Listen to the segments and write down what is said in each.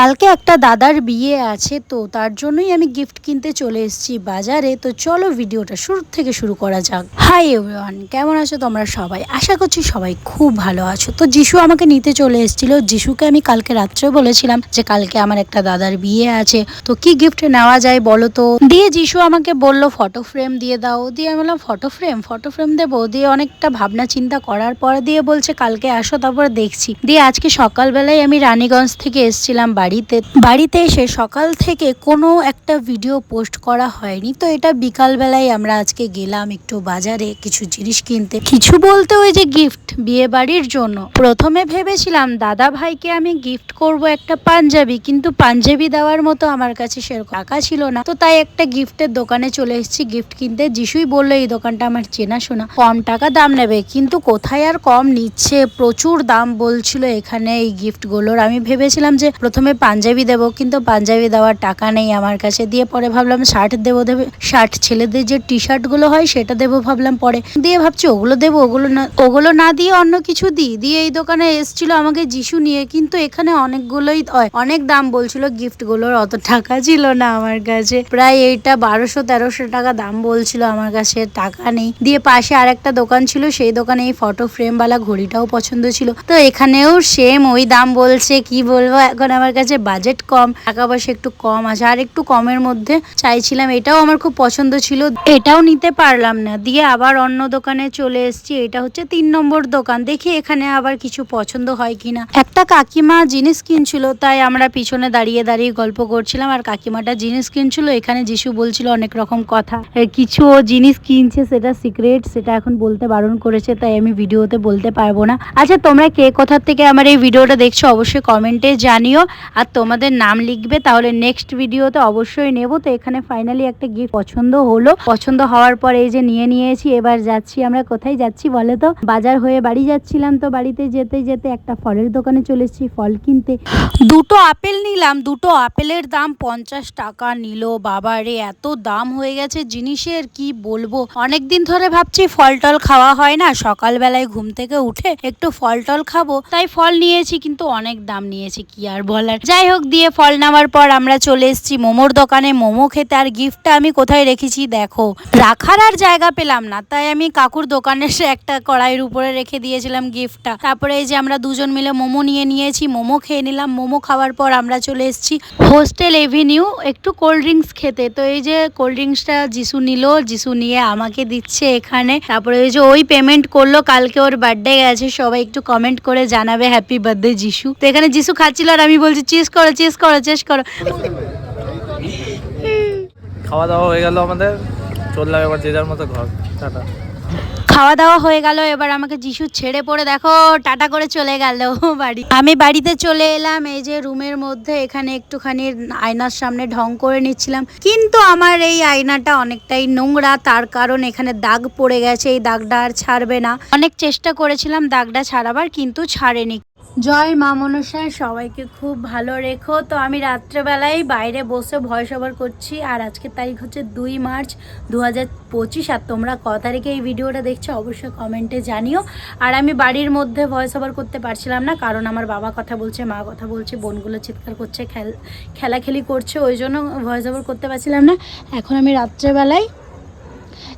কালকে একটা দাদার বিয়ে আছে, তো তার জন্যই আমি গিফট কিনতে চলে এসেছি বাজারে। তো চলো ভিডিওটা শুরু থেকে শুরু করা যাক। হাই এভরিওয়ান কেমন আছো তোমরা সবাই? আশা করছি সবাই খুব ভালো আছো। তো যিশু আমাকে নিতে চলে এসেছিল। যিশুকে আমি কালকে রাত্রে বলেছিলাম যে কালকে আমার একটা দাদার বিয়ে আছে। তো কি গিফট নেওয়া যায় বলো তো? দিয়ে যিশু আমাকে বলল ফটো ফ্রেম দিয়ে দাও। দিয়ে আমি বললাম ফটো ফ্রেম ফটো ফ্রেম দেবো? দিয়ে অনেকটা ভাবনা চিন্তা করার পর দিয়ে বলছে, কালকে আসো, তারপরে দেখছি। দিয়ে আজকে সকালবেলায় আমি রানীগঞ্জ থেকে এসেছিলাম বাড়িতে বাড়িতে এসে সকাল থেকে কোনো একটা ভিডিও পোস্ট করা হয়নি। তো এটা বিকালবেলায় আমরা আজকে গেলাম একটু বাজারে কিছু জিনিস কিনতে। কিছু বলতে ওই যে গিফট বিয়ে বাড়ির জন্য। প্রথমে ভেবেছিলাম, দাদা ভাইকে আমি গিফট করব একটা পাঞ্জাবি। কিন্তু পাঞ্জাবি দেওয়ার মতো আমার কাছে সেরকম টাকা ছিল না। তো তাই একটা গিফটের দোকানে চলে এসেছি গিফট কিনতে। যিশুই বলল, এই দোকানটা আমার চেনাশোনা কম টাকা দাম নেবে, কিন্তু কোথায় আর কম নিচ্ছে? প্রচুর দাম বলছিল এখানে এই গিফটগুলোর আমি ভেবেছিলাম যে প্রথমে পাঞ্জাবি দেবো, কিন্তু পাঞ্জাবি দেওয়ার টাকা নেই আমার কাছে। দিয়ে পরে ভাবলাম, শার্ট দেবো দেবে, শার্ট ছেলেদের যে টি শার্টগুলো হয়, সেটা দেবো ভাবলাম পরে। দিয়ে ভাবছি, ওগুলো দেবো, ওগুলো না ওগুলো না দিয়ে অন্য কিছু দিই। দিয়ে এই দোকানে এসছিল আমাকে যিশু নিয়ে, কিন্তু এখানে অনেকগুলোই হয়। অনেক দাম বলছিল, গিফটগুলোর অত টাকা ছিল না আমার কাছে। প্রায় এইটা বারোশো, তেরোশো টাকা দাম বলছিল আমার কাছে, টাকা নেই। দিয়ে পাশে আরেকটা দোকান ছিল, সেই দোকানে এই ফটো ফ্রেমওয়ালা ঘড়িটাও পছন্দ ছিল। তো এখানেও সেম ওই দাম বলছে, কি বলব? এখন আমার কাছে বাজেট কম, টাকা পয়সা একটু কম আছে, আর একটু কমের মধ্যে চাইছিলাম। এটাও আমার খুব পছন্দ ছিল। এটাও নিতে পারলাম না। দিয়ে আবার অন্য দোকানে চলে এসেছি। এটা হচ্ছে তিন নম্বর দোকান। দেখি এখানে আবার কিছু পছন্দ হয় কিনা। একটা কাকিমা জিনিস কিনছিল, তাই আমরা পিছনে দাঁড়িয়ে দাঁড়িয়ে গল্প করছিলাম। আর কাকিমাটা জিনিস কিনছিল, এখানে যিশু বলছিল অনেক রকম কথা। কিছু ও জিনিস কিনছে, সেটা সিক্রেট সেটা এখন বলতে বারণ করেছে, তাই আমি ভিডিওতে বলতে পারব না। আচ্ছা তোমরা কে কোথা থেকে আমার এই ভিডিওটা দেখছ, অবশ্যই কমেন্টে জানিও। আর তোমাদের নাম লিখবে, তাহলে নেক্সট ভিডিওতে অবশ্যই নেব। তো এখানে ফাইনালি একটা গিফট পছন্দ হলো। পছন্দ হওয়ার পর এই যে নিয়ে নিয়েছি, এবার যাচ্ছি আমরা কোথায় যাচ্ছি বলে তো? বাজার হয়ে বাড়ি যাচ্ছিলাম তো বাড়িতে যেতে যেতে একটা ফলের দোকানে চলে এসেছি, ফল কিনতে। দুটো আপেল নিলাম, দুটো আপেলের দাম পঞ্চাশ টাকা নিল। বাবা রে, এত দাম হয়ে গেছে জিনিসের, কি বলব? অনেক দিন ধরে ভাবছি ফল টল খাওয়া হয় না, সকালবেলায় ঘুম থেকে উঠে একটু ফল টল খাব। তাই ফল নিয়েছি, কিন্তু অনেক দাম নিয়েছি, কি আর বলার? যাই হোক, দিয়ে ফল নেওয়ার পর আমরা চলে এসেছি মোমোর দোকানে। মোমো খেতে আর গিফটটা আমি কোথায় রেখেছি দেখো। রাখার আর জায়গা পেলাম না, তাই আমি কাকুর দোকানে সে একটা কড়াইয়ের উপরে রেখে দিয়েছিলাম গিফটটা তারপরে এই যে আমরা দুজন মিলে মোমো নিয়ে নিয়েছি, মোমো খেয়ে নিলাম। মোমো খাওয়ার পর আমরা চলে এসেছি হোস্টেল এভিনিউ, একটু কোল্ড ড্রিঙ্কস খেতে। তো এই যে কোল্ড ড্রিঙ্কসটা যিশু নিল, যিশু নিয়ে আমাকে দিচ্ছে এখানে। তারপরে ওই যে ওই পেমেন্ট করল, কালকে ওর বার্থডে গেছে, সবাই একটু কমেন্ট করে জানাবে হ্যাপি বার্থডে যিশু। তো এখানে যিশু খাচ্ছিল আর আমি বলছি চেস করো চেস করো চেস করো। খাওয়া দাওয়া হয়ে গেল আমাদের। চললাম এবার যে যার মতো ঘর। টাটা। খাওয়া দাওয়া হয়ে গেল এবার আমাকে যিশু ছেড়ে পড়ে দেখো টাটা করে চলে গেল বাড়ি। আমি বাড়িতে চলে এলাম এই যে রুমের মধ্যে এখানে একটুখানি আয়নার সামনে ঢং করে নিচ্ছিলাম। কিন্তু আমার এই আয়নাটা অনেকটাই নোংরা তার কারণ এখানে দাগ পড়ে গেছে এই দাগটা আর ছাড়বে না। অনেক চেষ্টা করেছিলাম দাগটা ছাড়াবার কিন্তু ছাড়েনি। জয় মা মনসা সবাইকে খুব ভালো রেখো। তো আমি রাত্রেবেলায় বাইরে বসে ভয়েস ওভার করছি, আর আজকের তারিখ হচ্ছে দুই মার্চ দু হাজার পঁচিশ। আর তোমরা ক তারিখে এই ভিডিওটা দেখছ অবশ্যই কমেন্টে জানিও। আর আমি বাড়ির মধ্যে ভয়েস ওভার করতে পারছিলাম না, কারণ আমার বাবা কথা বলছে, মা কথা বলছে, বোনগুলো চিৎকার করছে, খেল, খেলাখেলি করছে, ওই জন্য ভয়েস ওভার করতে পারছিলাম না। এখন আমি রাত্রেবেলায়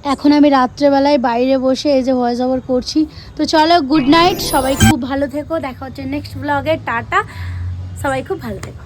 এখন আমি রাত্রেবেলায় বাইরে বসে এই যে ভয়েস ওভার করছি। তো চলো গুড নাইট সবাই খুব ভালো থেকো। দেখা হচ্ছে নেক্সট ব্লগে টাটা, সবাই খুব ভালো থেকো।